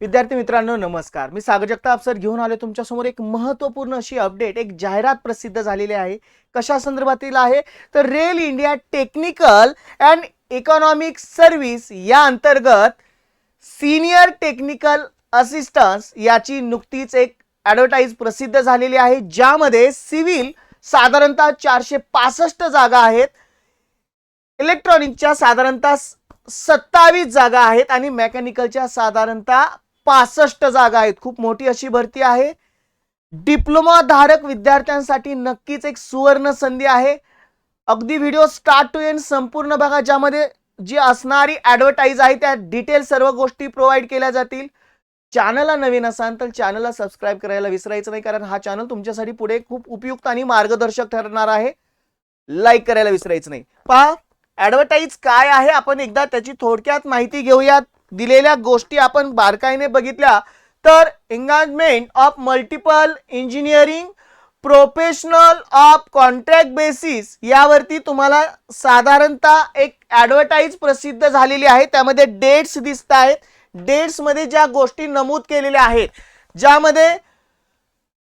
विद्यार्थी मित्रांनो नमस्कार. मी सागर जगताप सर घेऊन आलो तुमच्यासमोर एक महत्त्वपूर्ण अशी अपडेट एक जाहिरात प्रसिद्ध झालेली आहे. कशा संदर्भातील आहे? तर rail India technical and economic service या अंतर्गत सिनियर टेक्निकल असिस्टन्स याची नुकतीच एक ॲडव्हर्टाईज प्रसिद्ध झालेली आहे ज्यामध्ये सिव्हिल साधारणतः चारशे पासष्ट जागा आहेत. इलेक्ट्रॉनिकच्या साधारणतः सत्तावीस जागा आहेत आणि मेकॅनिकलच्या साधारणतः पासष्ट जागा आहेत. खूप मोठी अशी भरती आहे. डिप्लोमा धारक विद्यार्थ्यांसाठी नक्कीच एक सुवर्ण संधी आहे. अगदी व्हिडिओ स्टार्ट टू एंड संपूर्ण बघा ज्यामध्ये जी असणारी ॲडव्हर्टाईज आहे त्या डिटेल सर्व गोष्टी प्रोव्हाइड केल्या जातील. चॅनलला नवीन असाल तर चॅनलला सबस्क्राईब करायला विसरायचं नाही कारण हा चॅनल तुमच्यासाठी पुढे खूप उपयुक्त आणि मार्गदर्शक ठरणार आहे. लाईक करायला विसरायचं नाही. पहा ॲडव्हर्टाईज काय आहे? आपण एकदा त्याची थोडक्यात माहिती घेऊयात. दिलेल्या गोष्टी आपण बारकाईने बघितल्या तर engagement of multiple engineering professional of contract basis यावरती तुम्हाला साधारणतः एक ॲडव्हर्टाईज प्रसिद्ध झालेली आहे. त्यामध्ये डेट्स दिसत आहेत डेट्समध्ये ज्या गोष्टी नमूद केलेल्या आहेत ज्यामध्ये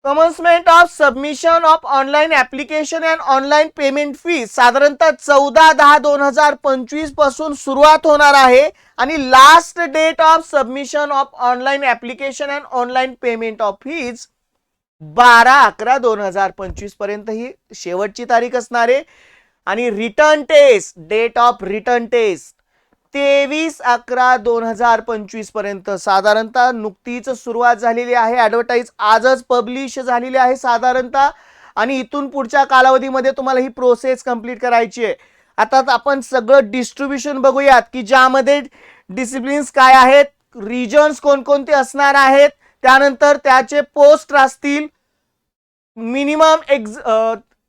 commencement of submission of online application and online payment fee साधारणतः चौदा दहा दोन हजार पंचवीसपासून सुरुवात होणार आहे. आणि last date of submission of online application and online payment of fees बारा अकरा दोन हजार पंचवीसपर्यंत ही शेवटची तारीख असणार आहे. आणि written test date of written test तेवीस अकरा दोन हजार पंचवीसपर्यंत साधारणतः नुकतीच सुरुवात झालेली आहे. ॲडव्हर्टाईज आजच पब्लिश झालेली आहे साधारणतः. आणि इथून पुढच्या कालावधीमध्ये तुम्हाला ही प्रोसेस कंप्लीट करायची आहे. आता आपण सगळं डिस्ट्रीब्युशन बघूयात की ज्यामध्ये डिसिप्लिन्स काय आहेत रिजन्स कोणकोणते असणार आहेत त्यानंतर त्याचे पोस्ट असतील. मिनिमम एक्झ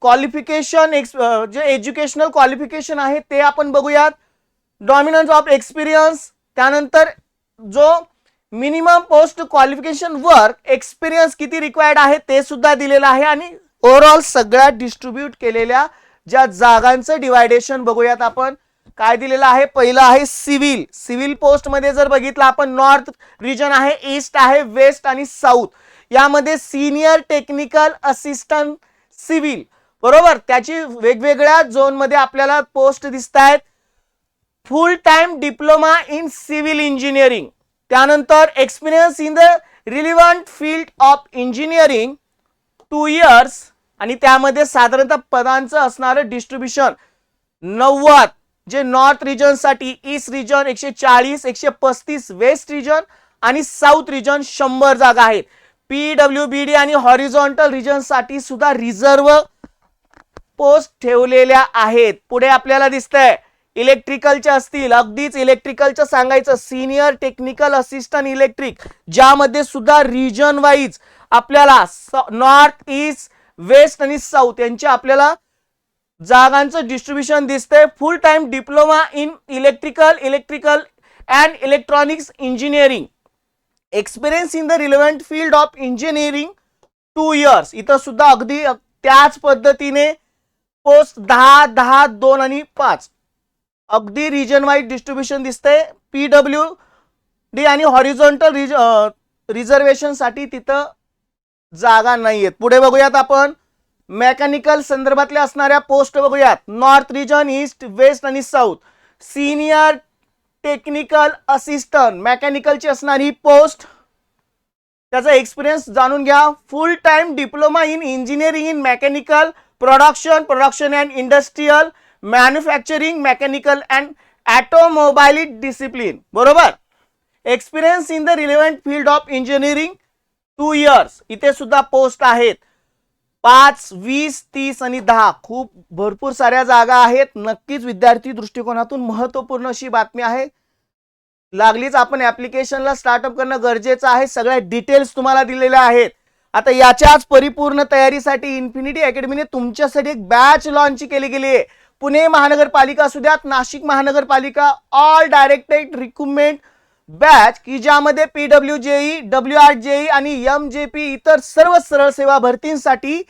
क्वालिफिकेशन एक्स जे एज्युकेशनल क्वालिफिकेशन आहे ते आपण बघूयात. डॉमिनन्स ऑफ एक्सपिरियन्स त्यानंतर जो minimum post qualification work experience किती रिक्वायर्ड आहे ते सुद्धा दिलेलं आहे आणि ओव्हरऑल सगळ्या डिस्ट्रीब्यूट केलेल्या ज्या जागांचं डिवायडेशन बघूयात आपण. काय दिलेलं आहे? पहिलं आहे सिव्हिल सिव्हिल पोस्टमध्ये जर बघितलं आपण नॉर्थ रिजन आहे ईस्ट आहे वेस्ट आणि साऊथ यामध्ये सिनियर टेक्निकल असिस्टंट सिव्हिल बरोबर? त्याची वेगवेगळ्या झोनमध्ये आपल्याला पोस्ट दिसत आहेत full time diploma in civil engineering त्यानंतर experience in the relevant field of engineering two years आणि त्यामध्ये साधारणतः पदांचं असणारं डिस्ट्रीब्युशन नव्वद. जे नॉर्थ रिजनसाठी ईस्ट रिजन एकशे चाळीस एकशे पस्तीस वेस्ट रिजन आणि साऊथ रिजन शंभर जागा आहेत. पी डब्ल्यू बी डी आणि हॉरिझॉन्टल रिजनसाठी सुद्धा रिझर्व पोस्ट ठेवलेल्या आहेत. पुढे आपल्याला दिसतंय. इलेक्ट्रिकलच्या असतील अगदीच इलेक्ट्रिकलचं सांगायचं सिनियर टेक्निकल असिस्टंट इलेक्ट्रिक ज्यामध्ये सुद्धा रिजन वाईज आपल्याला नॉर्थ ईस्ट वेस्ट आणि साऊथ यांचे आपल्याला जागांचं डिस्ट्रीब्युशन दिसतंय. Full time diploma in electrical electrical and electronics engineering experience in the relevant field of engineering two years इथं सुद्धा अगदी त्याच पद्धतीने पोस्ट दहा दहा दोन आणि पाच. अगदी रिजन वाईज डिस्ट्रीब्युशन दिसतंय. पी डब्ल्यू डी आणि हॉरिझॉन्टल रिज रिझर्वेशनसाठी तिथं जागा नाही आहेत. पुढे बघूयात आपण. मेकॅनिकल संदर्भातल्या असणाऱ्या पोस्ट बघूयात. नॉर्थ रिजन ईस्ट वेस्ट आणि साऊथ सिनियर टेक्निकल असिस्टंट मेकॅनिकलची असणारी पोस्ट त्याचा एक्सपिरियन्स जाणून घ्या. Full time diploma in engineering in mechanical production production and industrial manufacturing mechanical and automobile discipline बरोबर? Experience in the relevant field of engineering two years इथे सुद्धा post आहेत. पाच वीस तीस आणि दहा. खूप भरपूर साऱ्या जागा आहेत. नक्कीच विद्यार्थी दृष्टिकोनातून महत्त्वपूर्ण अशी बातमी आहे. लागलीच आपण ॲप्लिकेशनला स्टार्टअप करणं गरजेचं आहे. सगळ्या डिटेल्स तुम्हाला दिलेल्या आहेत. आता याच्याच परिपूर्ण तयारीसाठी इन्फिनिटी अकॅडमीने तुमच्यासाठी एक बॅच लॉन्च केली गेली आहे पुणे महानगरपालिका असू द्यात नाशिक महानगरपालिका ऑल डायरेक्टेड रिक्रुटमेंट बॅच की ज्यामध्ये P W JE W R JE आणि एम जे पी इतर सर्व सरळ सेवा भरतींसाठी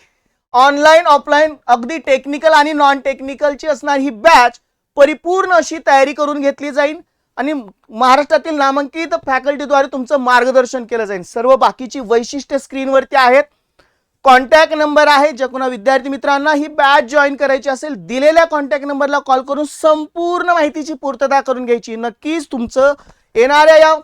ऑनलाईन ऑफलाईन अगदी टेक्निकल आणि नॉन टेक्निकलची असणारी ही बॅच परिपूर्ण अशी तयारी करून घेतली जाईल आणि महाराष्ट्रातील नामांकित फॅकल्टीद्वारे तुमचं मार्गदर्शन केलं जाईल. सर्व बाकीची वैशिष्ट्य स्क्रीनवरती आहेत. कॉन्टॅक्ट नंबर आहे. ज्या कोणा विद्यार्थी मित्रांना ही बॅच जॉईन करायची असेल दिलेल्या कॉन्टॅक्ट नंबरला कॉल करून संपूर्ण माहितीची पूर्तता करून घ्यायची. नक्कीच तुमचं येणाऱ्या या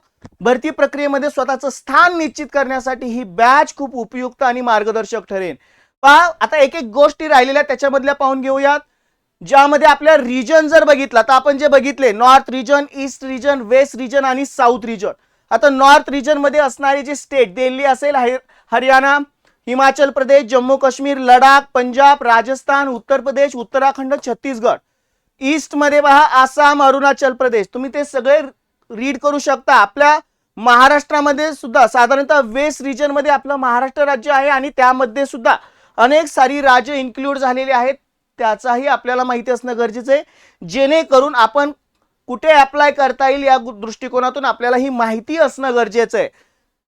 भरती प्रक्रियेमध्ये स्वतःचं स्थान निश्चित करण्यासाठी ही बॅच खूप उपयुक्त आणि मार्गदर्शक ठरेल. पहा आता एक एक गोष्टी राहिलेल्या त्याच्यामधल्या पाहून घेऊयात. ज्यामध्ये आपल्या रिजन जर बघितला तर आपण जे बघितले north region east region west region आणि साऊथ रिजन आता नॉर्थ रिजनमध्ये असणारे जे स्टेट दिल्ली असेल हरियाणा हिमाचल प्रदेश जम्मू काश्मीर लडाख पंजाब राजस्थान उत्तर प्रदेश उत्तराखंड छत्तीसगड. ईस्टमध्ये पहा आसाम अरुणाचल प्रदेश. तुम्ही ते सगळे रीड करू शकता. आपल्या महाराष्ट्रामध्ये सुद्धा साधारणतः वेस्ट रिजनमध्ये आपलं महाराष्ट्र राज्य आहे आणि त्यामध्ये सुद्धा अनेक सारी राज्य इन्क्लूड झालेली आहेत. त्याचाही आपल्याला माहिती असणं गरजेचं आहे. जेणेकरून आपण कुठे अप्लाय करता येईल या दृष्टिकोनातून आपल्याला ही माहिती असणं गरजेचं आहे.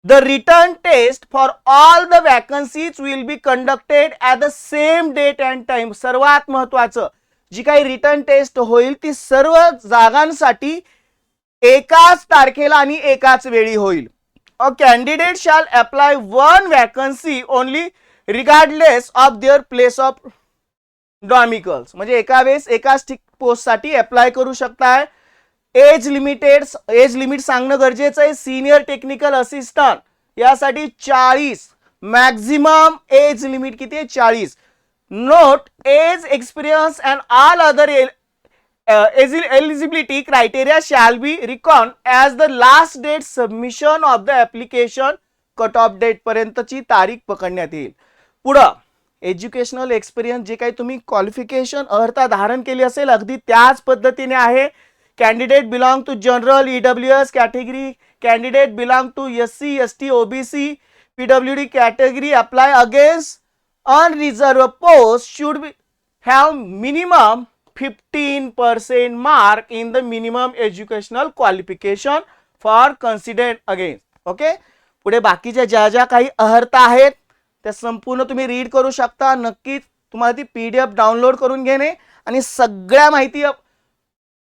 The written test for all the vacancies will be conducted at the same date and time. सर्वात महत्वाचं. जी काही रिटर्न टेस्ट होईल ती सर्व जागांसाठी एकाच तारखेला आणि एकाच वेळी होईल. A candidate shall apply one vacancy only regardless of their place of domiciles म्हणजे एका वेळेस एकाच पोस्टसाठी अप्लाय करू शकताय. एज लिमिटेड एज लिमिट सांगणं गरजेचं आहे. सिनियर टेक्निकल असिस्टंट यासाठी चाळीस. मॅक्झिमम एज लिमिट किती आहे? चाळीस. Note age experience and all other age eligibility criteria shall be reckon as the last date submission of the application cut off date पर्यंतची तारीख पकडण्यात येईल. पुढं एज्युकेशनल एक्सपिरियन्स जे काही तुम्ही क्वालिफिकेशन अर्थ धारण केली असेल अगदी त्याच पद्धतीने आहे. Candidate belong to general E W S category candidate belong to S C S T O B C P W D category apply against unreserved post should be have minimum 15% mark in the minimum educational qualification for considered again okay पुढे बाकीच्या ज्या ज्या काही अर्हता आहेत त्या संपूर्ण तुम्ही रीड करू शकता. नक्कीच तुम्हाला ती पी डी एफ डाउनलोड करून घेणे आणि सगळ्या माहिती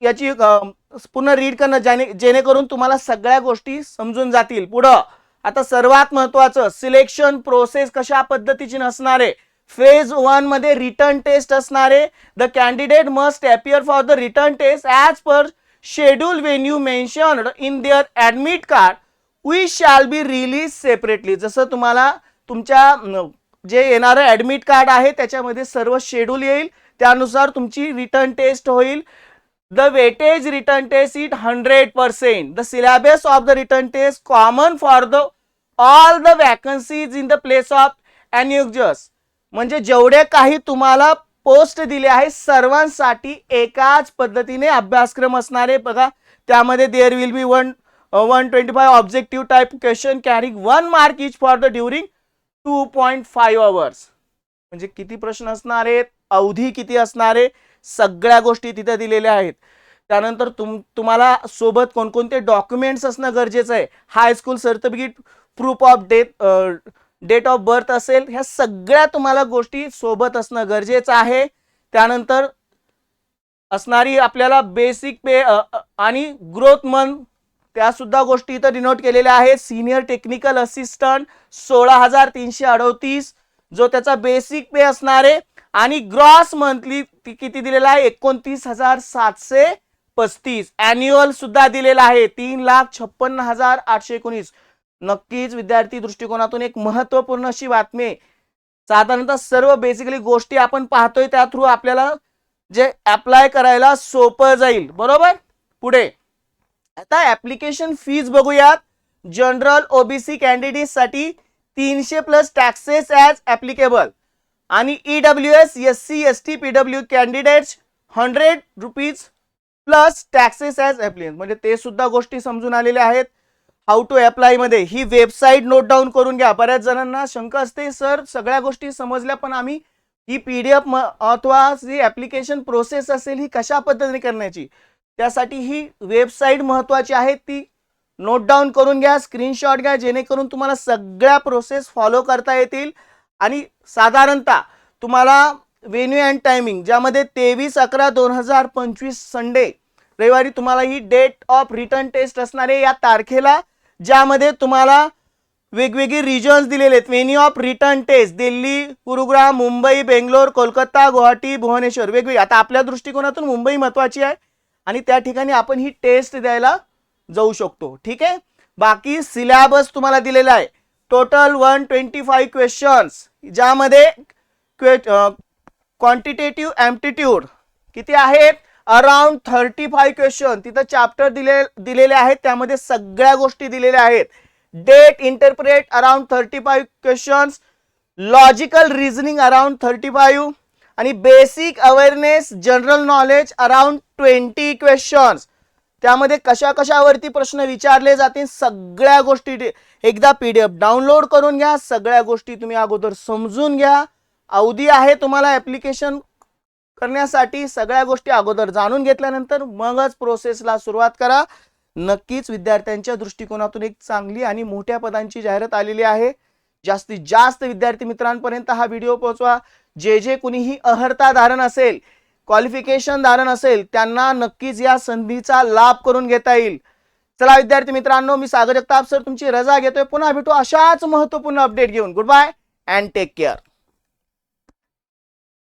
याची पूर्ण पुन्हा रीड करणं ज्याने जेणेकरून तुम्हाला सगळ्या गोष्टी समजून जातील. पुढं आता सर्वात महत्वाचं सिलेक्शन प्रोसेस कशा पद्धतीची नसणार फेज वनमध्ये रिटर्न टेस्ट असणारे the candidate must appear for the written test as per schedule when you mentioned in their admit card we shall be released separately जसं तुम्हाला तुमच्या जे येणारं ॲडमिट कार्ड आहे त्याच्यामध्ये सर्व शेड्यूल येईल. त्यानुसार तुमची रिटर्न टेस्ट होईल. The weightage written test it hundred percent the syllabus of the written test common for the all the vacancies in the place of annuities. म्हणजे जेवढे काही तुम्हाला पोस्ट दिले आहे सर्वांसाठी एकाच पद्धतीने अभ्यासक्रम असणारे बघा. त्यामध्ये there will be one one twenty five objective type question carrying one mark each for the during two point five hours म्हणजे किती प्रश्न असणार आहेत? अवधी किती असणार आहे? सगळ्या गोष्टी तिथे दिलेल्या आहेत. त्यानंतर तुम तुम्हाला सोबत कोणकोणते डॉक्युमेंट्स असणं गरजेचं आहे? High school certificate proof of death date of birth असेल ह्या सगळ्या तुम्हाला गोष्टी सोबत असणं गरजेचं आहे. त्यानंतर असणारी आपल्याला बेसिक पे आणि ग्रोथ मंथ त्यासुद्धा गोष्टी इथं डिनोट केलेल्या आहेत. सिनियर टेक्निकल असिस्टंट सोळा हजार तीनशे अडोतीस जो त्याचा बेसिक पे असणार आहे. आणि ग्रॉस मंथली किती दिलेला आहे? एकोणतीस हजार सातशे पस्तीस. अॅन्युअल सुद्धा दिलेला आहे. तीन लाख छप्पन्न हजार आठशे एकोणीस. नक्कीच विद्यार्थी दृष्टिकोनातून एक महत्त्वपूर्ण अशी बातमी साधारणतः सर्व बेसिकली गोष्टी आपण पाहतोय त्या थ्रू आपल्याला जे अप्लाय करायला सोपं जाईल. बरोबर? पुढे. आता ऍप्लिकेशन फीज बघूयात. जनरल ओबीसी कॅन्डिडेटसाठी तीनशे प्लस टॅक्सेस ॲज ॲप्लिकेबल आणि E W S S C S T P W candidates hundred rupees plus taxes as appliance म्हणजे ते सुद्धा गोष्टी समजून आलेल्या आहेत. हाऊ टू अप्लायमध्ये ही वेबसाईट नोट डाऊन करून घ्या. बऱ्याच जणांना शंका असते सर सगळ्या गोष्टी समजल्या पण आम्ही ही पी डी एफ अथवा जी ॲप्लिकेशन प्रोसेस असेल ही कशा पद्धतीने करण्याची? त्यासाठी ही वेबसाईट महत्त्वाची आहे. ती नोट डाऊन करून घ्या स्क्रीनशॉट घ्या जेणेकरून तुम्हाला सगळ्या प्रोसेस फॉलो करता येतील. आणि साधारणतः तुम्हाला व्हेन्यू अँड टायमिंग ज्यामध्ये तेवीस अकरा दोन हजार पंचवीस संडे रविवारी तुम्हाला ही डेट ऑफ रिटर्न टेस्ट असणार आहे या तारखेला ज्यामध्ये तुम्हाला वेगवेगळे रिजन्स दिलेले आहेत. Venue of written test Delhi Gurugram Mumbai Bangalore Kolkata Guwahati Bhubaneswar वेगवेगळी. आता आपल्या दृष्टिकोनातून मुंबई महत्त्वाची आहे आणि त्या ठिकाणी आपण ही टेस्ट द्यायला जाऊ शकतो. ठीक आहे? बाकी सिलेबस तुम्हाला दिलेला आहे. Total one twenty five questions ज्यामध्ये क्वांटिटेटिव्ह ॲम्प्टिट्यूड किती आहेत? अराउंड थर्टी फाईव्ह क्वेश्चन तिथं चॅप्टर दिले दिलेले आहेत. त्यामध्ये सगळ्या गोष्टी दिलेल्या आहेत. Data interpret around thirty five questions logical reasoning around thirty five आणि basic awareness general knowledge around twenty questions त्यामध्ये कशा कशावरती प्रश्न विचारले जातील सगळ्या गोष्टी एकदा पी डी एफ डाउनलोड करून घ्या सगळ्या गोष्टी तुम्ही अगोदर समजून घ्या. अवधी आहे तुम्हाला ॲप्लिकेशन करण्यासाठी सगळ्या गोष्टी अगोदर जाणून घेतल्यानंतर मगच प्रोसेसला सुरुवात करा. नक्कीच विद्यार्थ्यांच्या दृष्टिकोनातून एक चांगली आणि मोठ्या पदांची जाहिरात आलेली आहे. जास्तीत जास्त विद्यार्थी मित्रांपर्यंत हा व्हिडिओ पोहोचवा. जे जे कुणीही अहर्ता धारण असेल क्वालिफिकेशन धारण असेल त्यांना नक्कीच या संधीचा लाभ करून घेता येईल. चला विद्यार्थी मित्रांनो मी सागर जगताप सर तुमची रजा घेतोय. पुन्हा भेटू अशाच महत्त्वपूर्ण अपडेट घेऊन. Good bye and take care